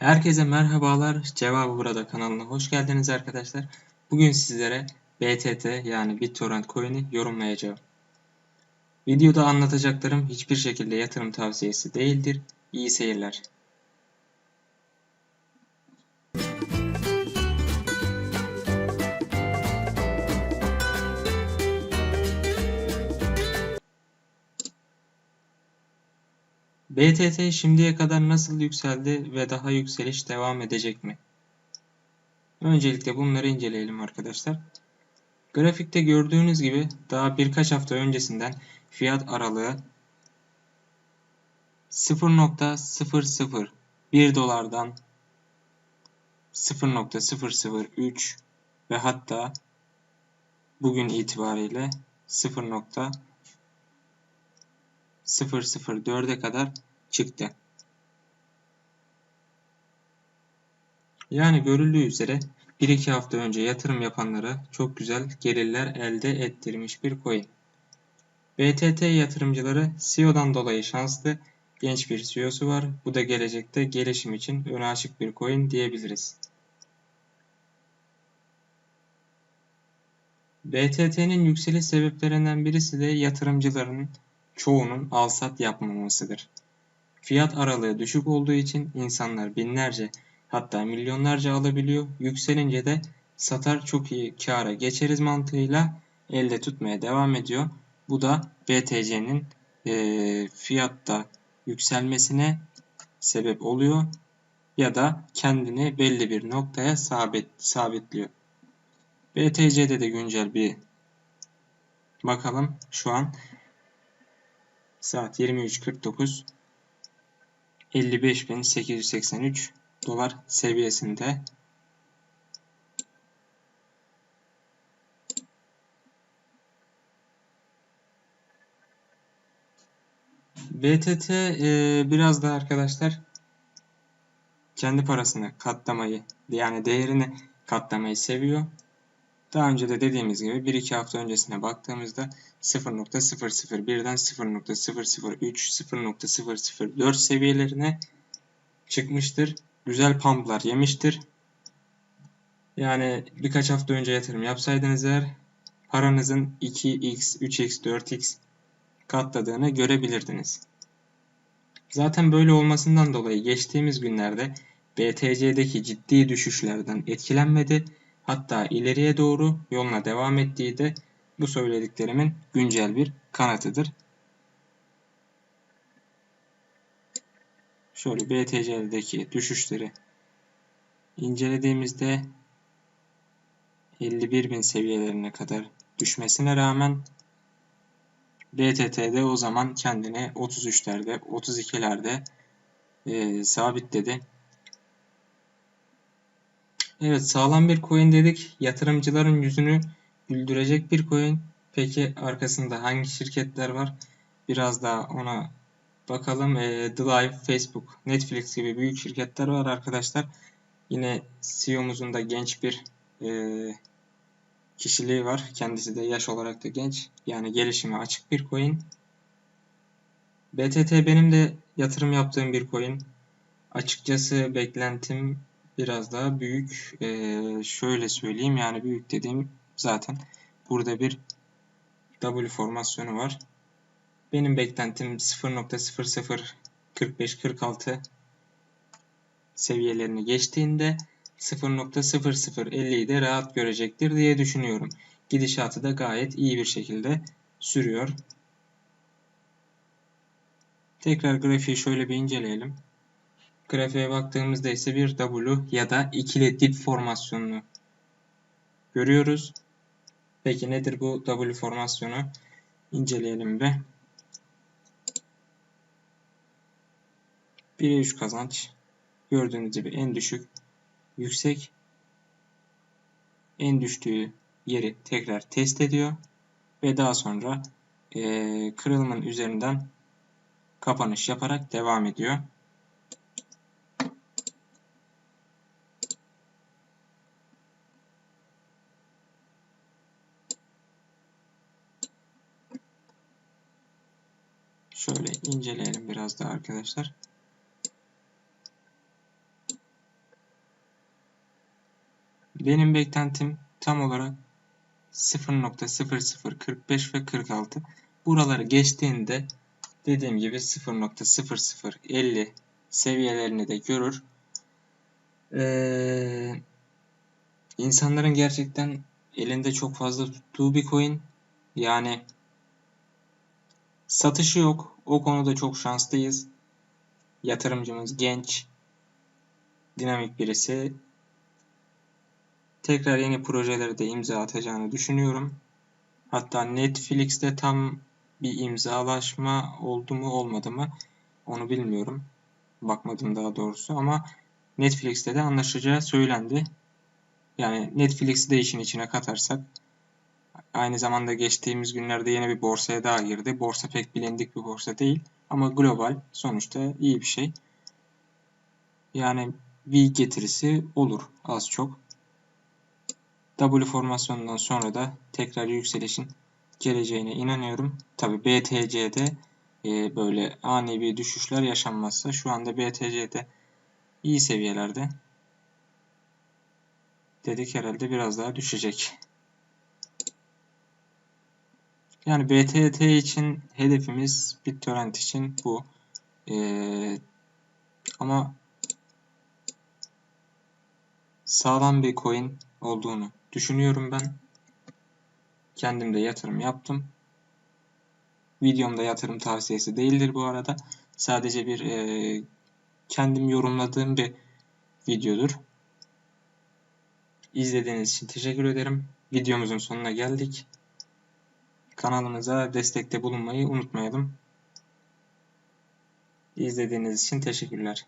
Herkese merhabalar. Cevabı burada kanalına hoş geldiniz arkadaşlar. Bugün sizlere BTT yani BitTorrent coin'i yorumlayacağım. Videoda anlatacaklarım hiçbir şekilde yatırım tavsiyesi değildir. İyi seyirler. BTT şimdiye kadar nasıl yükseldi ve daha yükseliş devam edecek mi? Öncelikle bunları inceleyelim arkadaşlar. Grafikte gördüğünüz gibi daha birkaç hafta öncesinden fiyat aralığı 0.001 dolardan 0.003 ve hatta bugün itibariyle 0.004'e kadar çıktı. Yani görüldüğü üzere 1-2 hafta önce yatırım yapanlara çok güzel gelirler elde ettirmiş bir coin. BTT yatırımcıları CEO'dan dolayı şanslı, genç bir CEO'su var. Bu da gelecekte gelişim için öne açık bir coin diyebiliriz. BTT'nin yükseliş sebeplerinden birisi de yatırımcıların çoğunun al-sat yapmamasıdır. Fiyat aralığı düşük olduğu için insanlar binlerce hatta milyonlarca alabiliyor. Yükselince de satar çok iyi kâra geçeriz mantığıyla elde tutmaya devam ediyor. Bu da BTC'nin e, fiyatta yükselmesine sebep oluyor ya da kendini belli bir noktaya sabit sabitliyor. BTC'de de güncel bir bakalım şu an saat 23.49 55.883 dolar seviyesinde. BTT e, biraz da arkadaşlar kendi parasını katlamayı yani değerini katlamayı seviyor. Daha önce de dediğimiz gibi 1-2 hafta öncesine baktığımızda 0.001'den 0.003, 0.004 seviyelerine çıkmıştır. Güzel pumplar yemiştir. Yani birkaç hafta önce yatırım yapsaydınız eğer paranızın 2x, 3x, 4x katladığını görebilirdiniz. Zaten böyle olmasından dolayı geçtiğimiz günlerde BTC'deki ciddi düşüşlerden etkilenmedi. Hatta ileriye doğru yoluna devam ettiği de bu söylediklerimin güncel bir kanıtıdır. Şöyle BTC'deki düşüşleri incelediğimizde 51.000 seviyelerine kadar düşmesine rağmen BTT'de o zaman kendini 33'lerde 32'lerde e, sabitledi. Evet sağlam bir coin dedik. Yatırımcıların yüzünü güldürecek bir coin. Peki arkasında hangi şirketler var? Biraz daha ona bakalım. E, The Live, Facebook, Netflix gibi büyük şirketler var arkadaşlar. Yine CEO'muzun da genç bir e, kişiliği var. Kendisi de yaş olarak da genç. Yani gelişime açık bir coin. BTT benim de yatırım yaptığım bir coin. Açıkçası beklentim biraz daha büyük. Ee, şöyle söyleyeyim yani büyük dediğim zaten burada bir W formasyonu var. Benim beklentim 0.0045-46 seviyelerini geçtiğinde 0.0050'yi de rahat görecektir diye düşünüyorum. Gidişatı da gayet iyi bir şekilde sürüyor. Tekrar grafiği şöyle bir inceleyelim. Grafiğe baktığımızda ise bir W ya da ikili dip formasyonunu görüyoruz. Peki nedir bu W formasyonu? İnceleyelim bir. 1'e 3 kazanç. Gördüğünüz gibi en düşük, yüksek, en düştüğü yeri tekrar test ediyor ve daha sonra e, kırılımın üzerinden kapanış yaparak devam ediyor. Şöyle inceleyelim biraz daha arkadaşlar. Benim beklentim tam olarak 0.0045 ve 46. Buraları geçtiğinde dediğim gibi 0.0050 seviyelerini de görür. Ee, insanların gerçekten elinde çok fazla tuttuğu bir coin. Yani satışı yok. O konuda çok şanslıyız. Yatırımcımız genç, dinamik birisi. Tekrar yeni projelere de imza atacağını düşünüyorum. Hatta Netflix'te tam bir imzalaşma oldu mu olmadı mı onu bilmiyorum. Bakmadım daha doğrusu ama Netflix'te de anlaşacağı söylendi. Yani Netflix'i de işin içine katarsak aynı zamanda geçtiğimiz günlerde yeni bir borsaya daha girdi. Borsa pek bilindik bir borsa değil ama global sonuçta iyi bir şey. Yani bir getirisi olur az çok. W formasyonundan sonra da tekrar yükselişin geleceğine inanıyorum. Tabi BTC'de e, böyle ani bir düşüşler yaşanmazsa şu anda BTC'de iyi seviyelerde. Dedik herhalde biraz daha düşecek. Yani BTT için hedefimiz BitTorrent için bu. Ee, ama sağlam bir coin olduğunu düşünüyorum ben. Kendim de yatırım yaptım. Videomda yatırım tavsiyesi değildir bu arada. Sadece bir e, kendim yorumladığım bir videodur. İzlediğiniz için teşekkür ederim. Videomuzun sonuna geldik. Kanalımıza destekte bulunmayı unutmayalım. İzlediğiniz için teşekkürler.